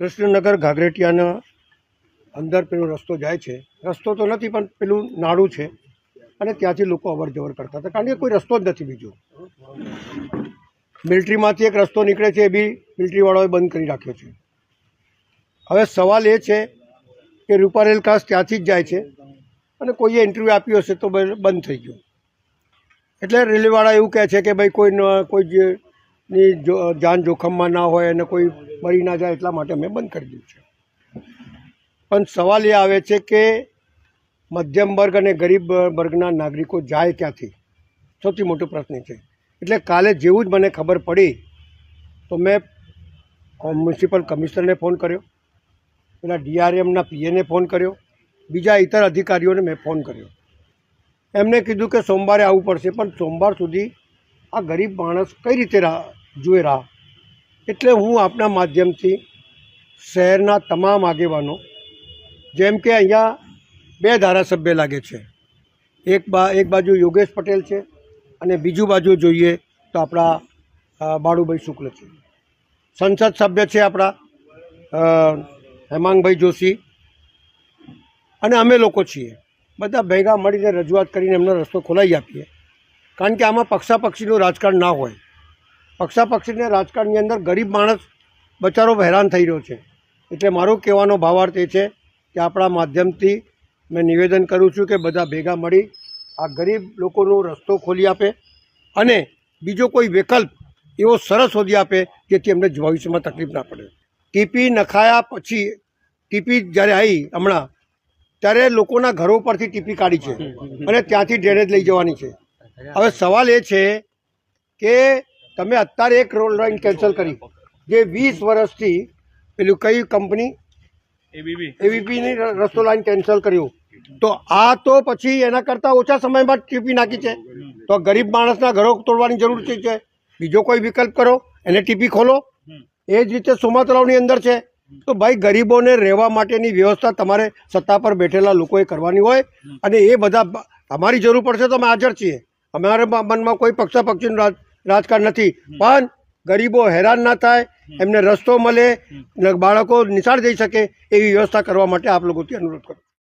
કૃષ્ણનગર, ઘાઘરેટિયાના અંદર પેલો રસ્તો જાય છે. રસ્તો તો નથી, પણ પેલું નાળું છે. અને ત્યાંથી લોકો અવર જવર કરતા હતા. કારણ કે કોઈ રસ્તો જ નથી બીજો. મિલિટરીમાંથી એક રસ્તો નીકળે છે, એ બી મિલિટરીવાળાઓએ બંધ કરી રાખ્યો છે. હવે સવાલ એ છે કે રૂપારેલ કાસ ત્યાંથી જ જાય છે અને કોઈએ ઇન્ટરવ્યૂ આપ્યું હશે તો બંધ થઈ ગયું. એટલે રેલવેવાળા એવું કહે છે કે ભાઈ કોઈ કોઈ જે ની જાન જોખમમાં ના હોય અને કોઈ મરી ના જાય એટલા માટે મેં બંધ કરી દીધું છે. પણ સવાલ એ આવે છે કે મધ્યમ વર્ગ અને ગરીબ વર્ગના નાગરિકો જાય ક્યાંથી? સૌથી મોટો પ્રશ્ન છે. એટલે કાલે જેવું જ મને ખબર પડી, તો મેં મ્યુનિસિપલ કમિશનરને ફોન કર્યો, પેલા ડીઆરએમના પીએને ફોન કર્યો, બીજા ઇતર અધિકારીઓને મેં ફોન કર્યો. એમને કીધું કે સોમવારે આવવું પડશે, પણ સોમવાર સુધી આ ગરીબ માણસ કઈ રીતે રાહ જુએ રાહ એટલે હું આપના માધ્યમથી શહેરના તમામ આગેવાનો, જેમ કે અહીંયા બે ધારાસભ્ય લાગે છે. એક બા, એક બાજુ યોગેશ પટેલ છે અને બીજું બાજુ જોઈએ તો આપણા બાળુભાઈ શુક્લ છે. સંસદ સભ્ય છે આપણા હેમાંગભાઈ જોશી. અને અમે લોકો છીએ. બધા ભેગા મળીને રજૂઆત કરીને એમનો રસ્તો ખોલાવી આપીએ. કારણ કે આમાં પક્ષાપક્ષીનું રાજકારણ ના હોય. પક્ષાપક્ષીને રાજકારણની અંદર ગરીબ માણસ બચારો હેરાન થઈ રહ્યો છે. એટલે મારો કહેવાનો ભાવાર્થ એ છે કે આપણા માધ્યમથી મેં નિવેદન કરું છું કે બધા ભેગા મળી આ ગરીબ લોકોનો રસ્તો ખોલી આપે અને બીજો કોઈ વિકલ્પ એવો સરસ શોધી આપે જેથી એમને ભવિષ્યમાં તકલીફ ના પડે. ટીપી નખાયા પછી ટીપી જ્યારે આવી હમણાં ત્યારે લોકોના ઘરો પરથી ટીપી કાઢી છે અને ત્યાંથી ડ્રેનેજ લઈ જવાની છે. હવે સવાલ એ છે કે તમે અત્યારે એક રોલ ડ્રોઈંગ કેન્સલ કરી. જે વીસ વર્ષથી પેલું કઈ કંપની? એબીબી. એવીપીની રસ્તો લાઈન કેન્સલ કર્યું. તો આ તો પછી એના કરતાં ઓછા સમયમાં ટીપી નાખી છે. તો ગરીબ માણસના ઘરો તોડવાની જરૂર છે છે બીજો કોઈ વિકલ્પ કરો એને ટીપી ખોલો? એ જ રીતે સુમાતરાવની અંદર છે. તો ભાઈ ગરીબોને રહેવા માટેની વ્યવસ્થા તમારે સત્તા પર બેઠેલા લોકોએ કરવાની હોય અને એ બધા અમારી તમારી જરૂર પડશે તો અમે હાજર છીએ. અમારા મનમાં કોઈ પક્ષાપક્ષીનું રાજ રાજકારણ નથી. પણ ગરીબો હેરાન ના થાય એમને રસ્તો મળે બાળકો નિશાળ જઈ શકે એવી વ્યવસ્થા કરવા માટે આપ લોકોથી અનુરોધ કરું